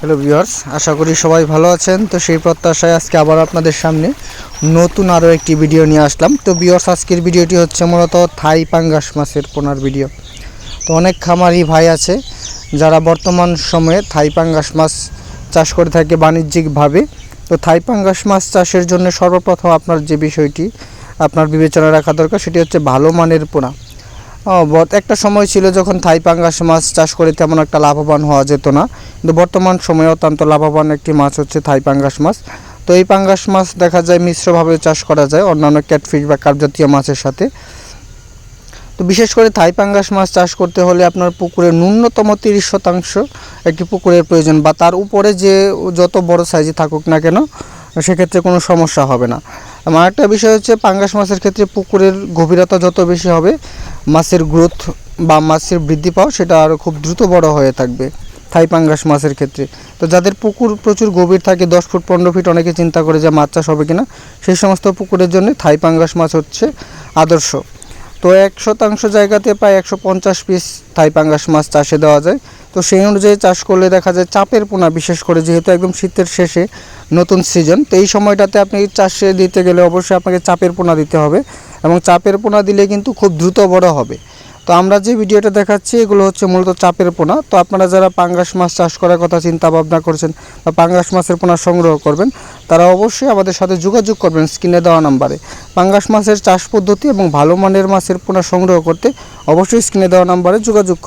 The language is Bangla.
হ্যালো ভিউয়ার্স আশা করি সবাই ভালো আছেন। তো সেই প্রত্যাশায় আজকে আবার আপনাদের সামনে নতুন আরও একটি ভিডিও নিয়ে আসলাম। তো ভিউয়ার্স আজকের ভিডিওটি হচ্ছে মূলত থাই পাঙ্গাস মাছের পোনার ভিডিও তো অনেক খামারি ভাই আছে, যারা বর্তমান সময়ে থাই পাঙ্গাস মাছ চাষ করে থাকে বাণিজ্যিকভাবে। তো থাই পাঙ্গাস মাছ চাষের জন্য সর্বপ্রথম আপনার যে বিষয়টি আপনার বিবেচনা রাখা দরকার, সেটি হচ্ছে ভালো মানের পোনা। একটা সময় ছিল যখন থাই পাঙ্গাস মাছ চাষ করে তেমন একটা লাভবান হওয়া যেত না। কিন্তু বর্তমান সময়ে অত্যন্ত লাভবান একটি মাছ হচ্ছে থাই পাঙ্গাস মাছ। তো এই পাঙ্গাস মাছ দেখা যায় মিশ্রভাবে চাষ করা যায় অন্যান্য ক্যাটফিশ বা কার্প জাতীয় মাছের সাথে। তো বিশেষ করে থাই পাঙ্গাস মাছ চাষ করতে হলে আপনার পুকুরে ন্যূনতম তিরিশ শতাংশ একটি পুকুরের প্রয়োজন বা তার উপরে যে যত বড় সাইজে থাকুক না কেন, সেক্ষেত্রে কোনো সমস্যা হবে না। আমার একটা বিষয় হচ্ছে পাঙ্গাস মাছের ক্ষেত্রে পুকুরের গভীরতা যত বেশি হবে মাছের গ্রোথ বা মাছের বৃদ্ধি পাওয়া সেটা আরও খুব দ্রুত বড় হয়ে থাকবে থাই পাঙ্গাস মাছের ক্ষেত্রে। তো যাদের পুকুর প্রচুর গভীর থাকে, দশ ফুট, পনেরো ফিট অনেকে চিন্তা করে যে মাছ চাষ হবে কিনা, সেই সমস্ত পুকুরের জন্য থাই পাঙ্গাস মাছ হচ্ছে আদর্শ। তো এক শতাংশ জায়গাতে প্রায় একশো পঞ্চাশ পিস থাই পাঙ্গাস মাছ চাষে দেওয়া যায়। তো সেই অনুযায়ী চাষ করলে দেখা যায় চাপের পোনা বিশেষ করে, যেহেতু একদম শীতের শেষে নতুন সিজন তো এই সময়টাতে আপনি চাষে দিতে গেলে অবশ্যই আপনাকে চাপের পোনা দিতে হবে এবং চাপের পোনা দিলে কিন্তু খুব দ্রুত বড় হবে। তো আমরা যে ভিডিওটা দেখাচ্ছি, এগুলো হচ্ছে মূলত চাপের পোনা। তো আপনারা যারা পাঙ্গাস মাছ চাষ করার কথা চিন্তা ভাবনা করছেন বা পাঙ্গাস মাছের পোনা সংগ্রহ করবেন, তারা অবশ্যই আমাদের সাথে যোগাযোগ করবেন স্ক্রিনে দেওয়া নাম্বারে। পাঙ্গাস মাছের চাষ পদ্ধতি এবং ভালো মানের মাছের পোনা সংগ্রহ করতে অবশ্যই স্ক্রিনে দেওয়া নাম্বারে যোগাযোগ করবেন